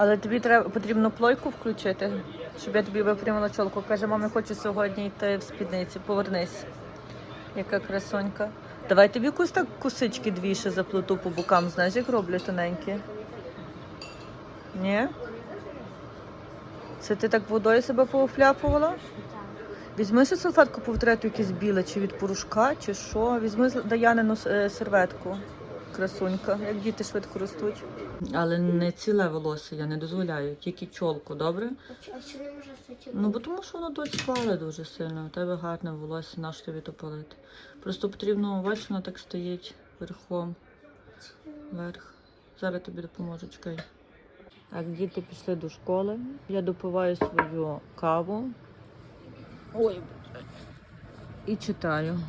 Але тобі треба потрібно плойку включити, щоб я тобі випрямила чолку. Каже, мама, хочу сьогодні йти в спідниці. Повернись. Яка красонька. Давай тобі якусь так косички дві ще заплету по бокам, знаєш, як роблять тоненькі. Ні? Це ти так водою себе поуфляпувала? Візьми ще салфетку повтрету якесь біле, чи від порошка, чи що. Візьми Даянину е, серветку. Красунька, як діти швидко ростуть. Але не ціле волосся, я не дозволяю, тільки чолку, добре? А що не може стати? Ну, бо тому що воно тут спали дуже сильно. У тебе гарне волосся, наш тобі то палити. Просто потрібно, бачиш, воно так стоїть верхом. Вверх. Зараз тобі допоможу, чекай. Так, діти пішли до школи. Я допиваю свою каву. Ой. І читаю.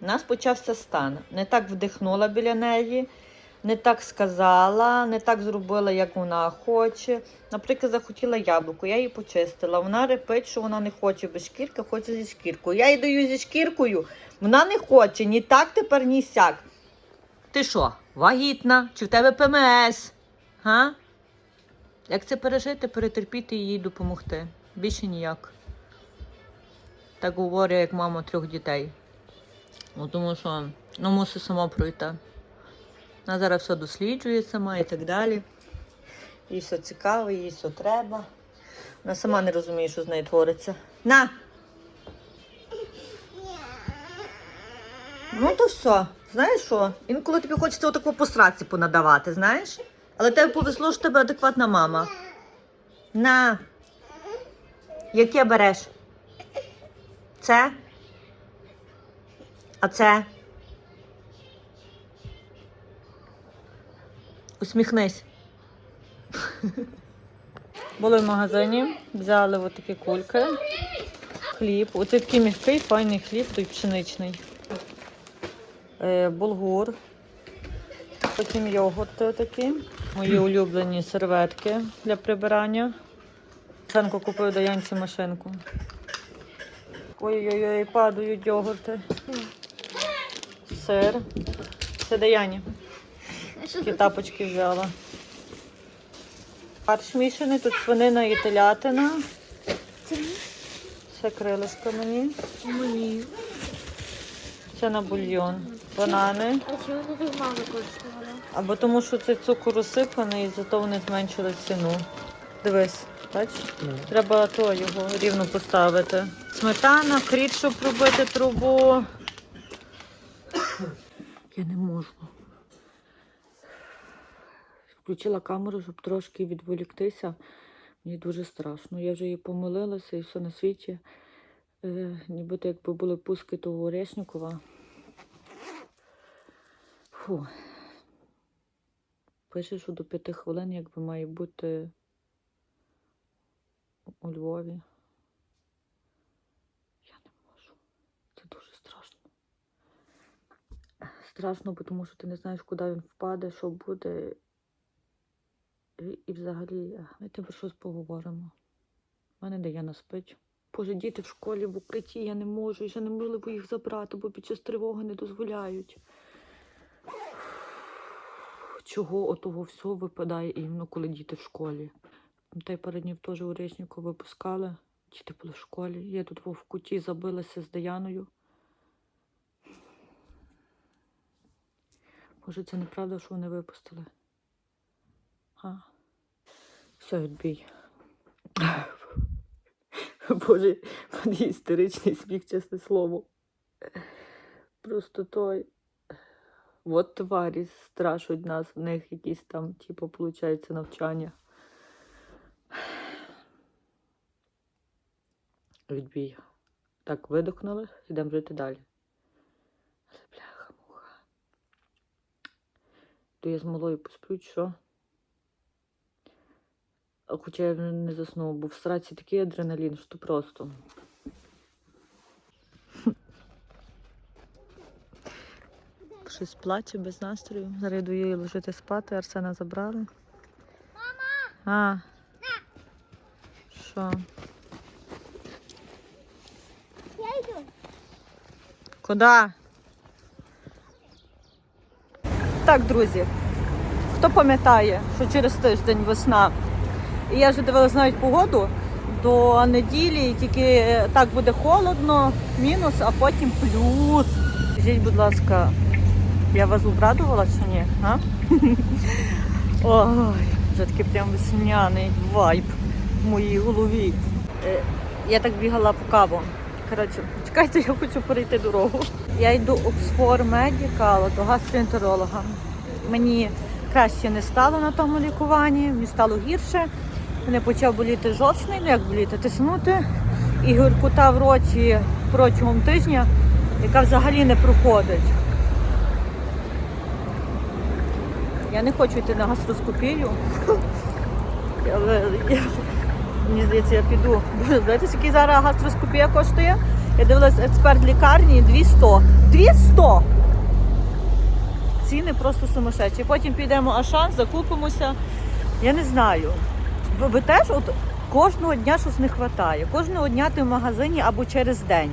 У нас почався стан. Не так вдихнула біля неї, не так сказала, не так зробила, як вона хоче. Наприклад, захотіла яблуко, я її почистила. Вона репить, що вона не хоче без шкірки, хоче зі шкіркою. Я їй даю зі шкіркою, вона не хоче ні так тепер, ні сяк. Ти що, вагітна? Чи в тебе ПМС? Га? Як це пережити, перетерпіти і їй допомогти? Більше ніяк. Так говорю, як мама трьох дітей. Ну, тому що ну, мусить сама пройти. Вона зараз все досліджує сама і так далі. Їй все цікаво, їй все треба. Вона сама не розуміє, що з нею твориться. На! Ну то все. Знаєш що? Інколи тобі хочеться отаку посраці понадавати, знаєш? Але тебе повезло, що тебе адекватна мама. На. Яке береш? Це? А це? Усміхнись. Були в магазині, взяли отакі кульки, хліб. Оце такий м'який, файний хліб, той пшеничний. Е, булгур. Потім йогурти такі. Мої улюблені серветки для прибирання. Санко купив Даянці машинку. Ой-ой-ой, падають йогурти. Сир. Це Даяні. Такі тапочки взяла. Фарш мішаний, тут свинина і телятина. Це крилишко мені. Мені. Це на бульйон. Банани. А чого не так мало коштувало? Або тому, що цей цукор розсипаний, і зато вони зменшили ціну. Дивись, бачиш? Треба то його рівно поставити. Сметана, кріт, щоб робити трубу. Я не можу. Включила камеру, щоб трошки відволіктися. Мені дуже страшно. Я вже її помилилася і все на світі. Е, нібито якби були пуски того Орешникова. Фу. Пише, що до п'яти хвилин якби має бути у Львові. Я не можу. Це дуже страшно. Страшно, тому що ти не знаєш, куди він впаде, що буде. І, взагалі, давайте про щось поговоримо. У мене Даяна спить. Боже, діти в школі в укритті, я не можу, і ще неможливо їх забрати, бо під час тривоги не дозволяють. Чого отого всього випадає іменно, коли діти в школі? Та й пару днів теж у Речнику випускали. Діти були в школі. Я тут в куті забилася з Даяною. Може, це неправда, що вони випустили? А? Все, відбій. Боже, мене істеричний сміх, чесне слово. Просто той. От тварі страшуть нас, в них якісь там, типу, виходить, навчання. Відбій. Так, видохнули, йдемо жити далі. Але бляха муха. То я з малою посплю, що? А Хоча я не заснув, бо в сраці такий адреналін, що просто. Щось плаче без настрою. Зараз йду її ложити спати, Арсена забрали. Мама! А. Що? Я йду. Куди? Так, друзі. Хто пам'ятає, що через тиждень весна. І я вже дивилась навіть погоду до неділі, тільки так буде холодно, мінус, а потім плюс. Скажіть, будь ласка, я вас обрадувала чи ні? А? Ой, вже такий прям весняний вайб в моїй голові. Е, Я так бігала по каву. Коротше, чекайте, я хочу перейти дорогу. Я йду Oxford Medical до гастроентеролога. Мені краще не стало на тому лікуванні, мені стало гірше. Мене почав боліти жовчний, ну як боліти, тиснути. І гіркота в роті протягом тижня, яка взагалі не проходить. Я не хочу йти на гастроскопію. Мені здається, я піду. Знаєте, скільки зараз гастроскопія коштує? Я дивилась експерт лікарні 200. 200! Ціни просто сумасшедші. Потім підемо Ашан, закупимося. Я не знаю. Ви, ви теж от кожного дня щось не вистачає. Кожного дня ти в магазині або через день.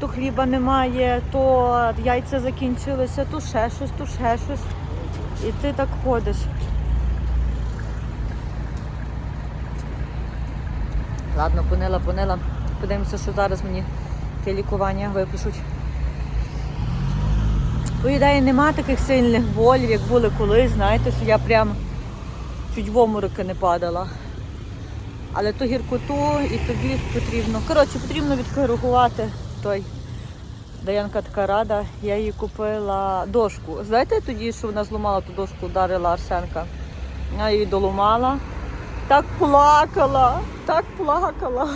То хліба немає, то яйця закінчилися, то ще щось, то ще щось. І ти так ходиш. Ладно, понила, понила. Подивимося, що зараз мені те лікування випишуть. По ідеї нема таких сильних болів, як були колись, знаєте, що я прям чуть в омороки не падала. Але то гіркоту і тобі потрібно. Коротше, потрібно відкоригувати той. Даянка така рада, я їй купила дошку. Знаєте тоді, що вона зламала ту дошку, ударила Арсенка? Я її доламала. Так плакала, так плакала.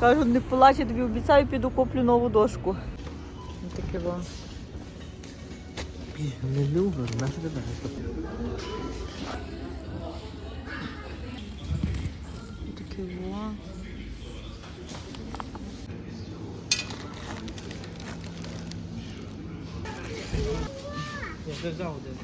Кажу, не плач, я тобі обіцяю, піду куплю нову дошку. Таке вам. Не любиш, наш тебе. Таке во. Я вже взяв один.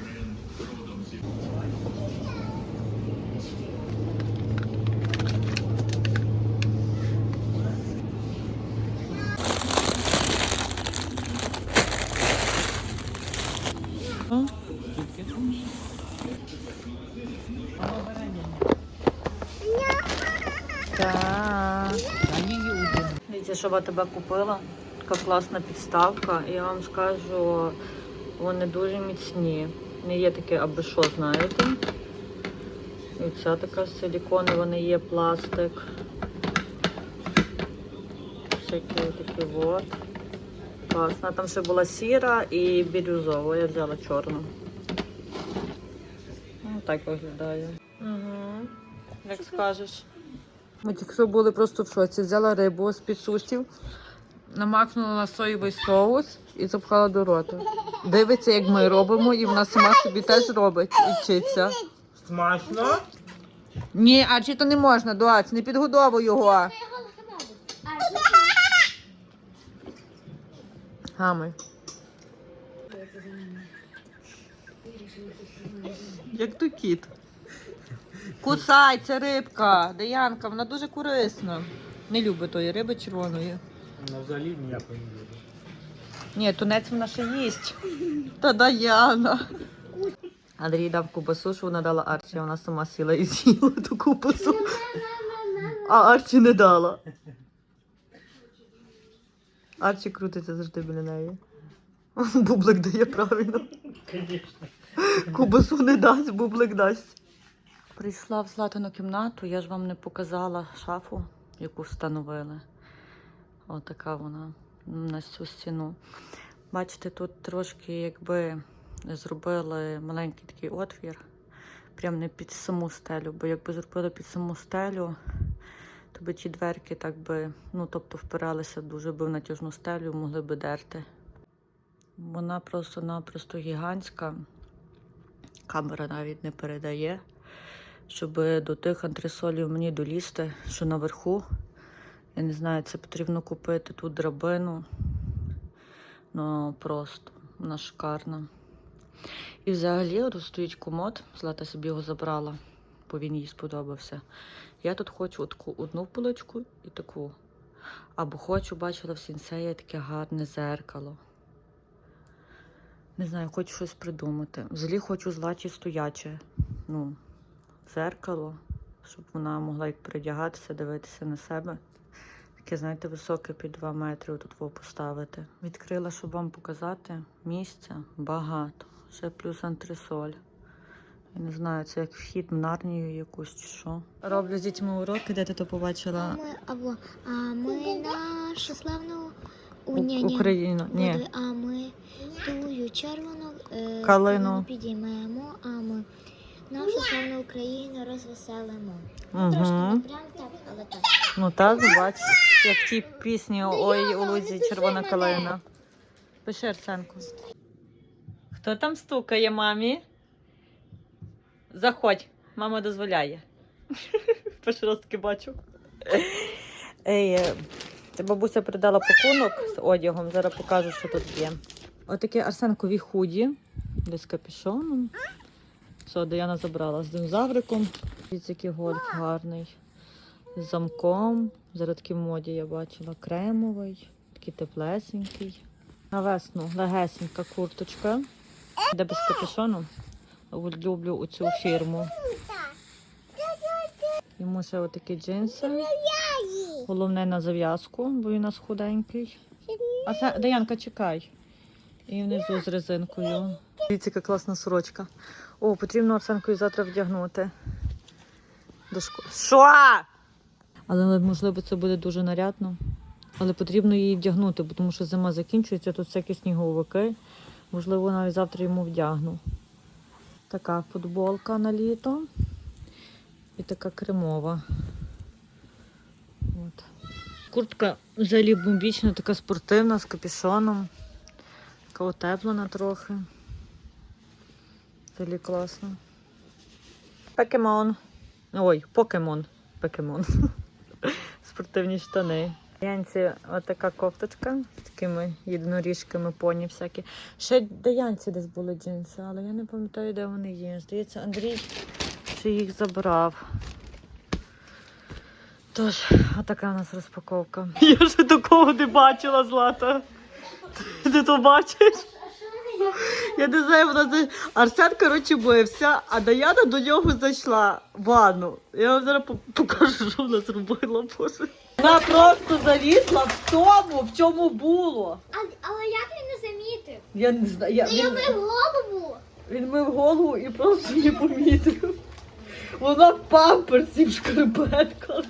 Дивіться, що я тебе купила. Така класна підставка. Я вам скажу, вони дуже міцні. Не є таке аби що, знаєте. І ця така з силікону, не є пластик. Всякі такі от. Класна. Там ще була сіра і бірюзова. Я взяла чорну. Ну, так виглядає. Угу. Як скажеш. Ми тільки що були просто в шоці. Взяла рибу з під сушів, намакнула на соєвий соус і запхала до рота. Дивиться, як ми робимо, і вона сама собі теж робить і вчиться. Смачно? Ні, а чи то не можна, Дуац, не підгодовуй його. Гами. Як то кіт. Кусай, це рибка, Деянка, вона дуже корисна. Не любить тої риби червоної. Вона взагалі ніякої не любить. Ні, тунець вона ще їсть. Та Даяна. Андрій дав кубасу, що вона дала Арчі, а вона сама сіла і з'їла ту кубасу. А Арчі не дала. Арчі крутиться завжди біля неї. Бублик дає правильно. Кубасу не дасть, бублик дасть. Прийшла в златану кімнату, я ж вам не показала шафу, яку встановили. Отака вона на цю стіну. Бачите, тут трошки якби зробили маленький такий отвір, прямо не під саму стелю, бо якби зробили під саму стелю, то би ті дверки так би, ну тобто впиралися дуже би в натяжну стелю, могли би дерти. Вона просто-напросто гігантська. Камера навіть не передає, щоб до тих антресолів мені долізти, що наверху. Я не знаю, це потрібно купити тут драбину. Ну просто вона шикарна. І взагалі от стоїть комод, Злата собі його забрала, бо він їй сподобався. Я тут хочу таку одну поличку і таку. Або хочу, бачила в сінсеї таке гарне зеркало. Не знаю, хочу щось придумати. Взагалі хочу златі стояче. ну, зеркало, щоб вона могла як передягатися, дивитися на себе. Таке, знаєте, високе під 2 метри тут во поставити. Відкрила, щоб вам показати місця багато. Ще плюс антресоль. Я не знаю, це як вхід в нарнію якусь чи що. Роблю з дітьми уроки, де ти то побачила Ми, або, а ми нашу славну У- Україну. Ні. а ми тую червону е, Калину. підіймемо, а ми нашу славну Україну розвеселимо. Угу. Трошки не прям так, але так. Ну так, бач, як в тій пісні Ой, у лузі червона калина. Пиши Арсенку. Хто там стукає мамі? Заходь, мама дозволяє. Перший раз таки бачу. Ей, е, це бабуся придала пакунок з одягом, зараз покажу, що тут є. Отаке Арсенкові худі, десь капюшоном. Все, Даяна забрала з динозавриком. Дивіться, який гольф гарний. З замком. Зараз такий моді я бачила. Кремовий, такий теплесенький. На весну легесенька курточка. Де без капюшону. Люблю оцю фірму. Йому ще отакі джинси. Головне на зав'язку, бо він у нас худенький. А Даянка, чекай. І внизу з резинкою. Дивіться, яка класна сорочка. О, потрібно Арсенкою завтра вдягнути. До школи. Що? Але можливо це буде дуже нарядно. Але потрібно її вдягнути, бо тому що зима закінчується, тут всякі сніговики. Можливо, навіть завтра йому вдягну. Така футболка на літо. І така кремова. От. Куртка взагалі бомбічна, така спортивна, з капюшоном. Така утеплена трохи. Взагалі класно. Покемон. Ой, покемон. Покемон. Спортивні штани. Янці отака кофточка з такими єдиноріжками поні всякі. Ще до Янці десь були джинси, але я не пам'ятаю, де вони є. Здається, Андрій ще їх забрав. Тож, отака у нас розпаковка. Я ще такого не бачила, Злата. Ти то бачиш? Я не знаю, вона за... Арсен, коротше, бився, а Даяна до нього зайшла в ванну. Я вам зараз покажу, що вона зробила, боже. Вона просто залізла в тому, в чому було. А, але як він не замітив? Я не знаю. Я, він, мив голову. він мив голову і просто не помітив. Вона в памперсі в шкарпетках.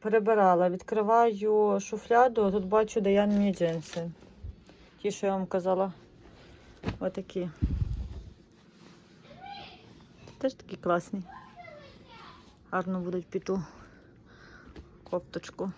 Перебирала, відкриваю шуфляду, а тут бачу Даянині джинси. Ті, що я вам казала. Отакі. Теж такі класні. Гарно будуть під ту кофточку.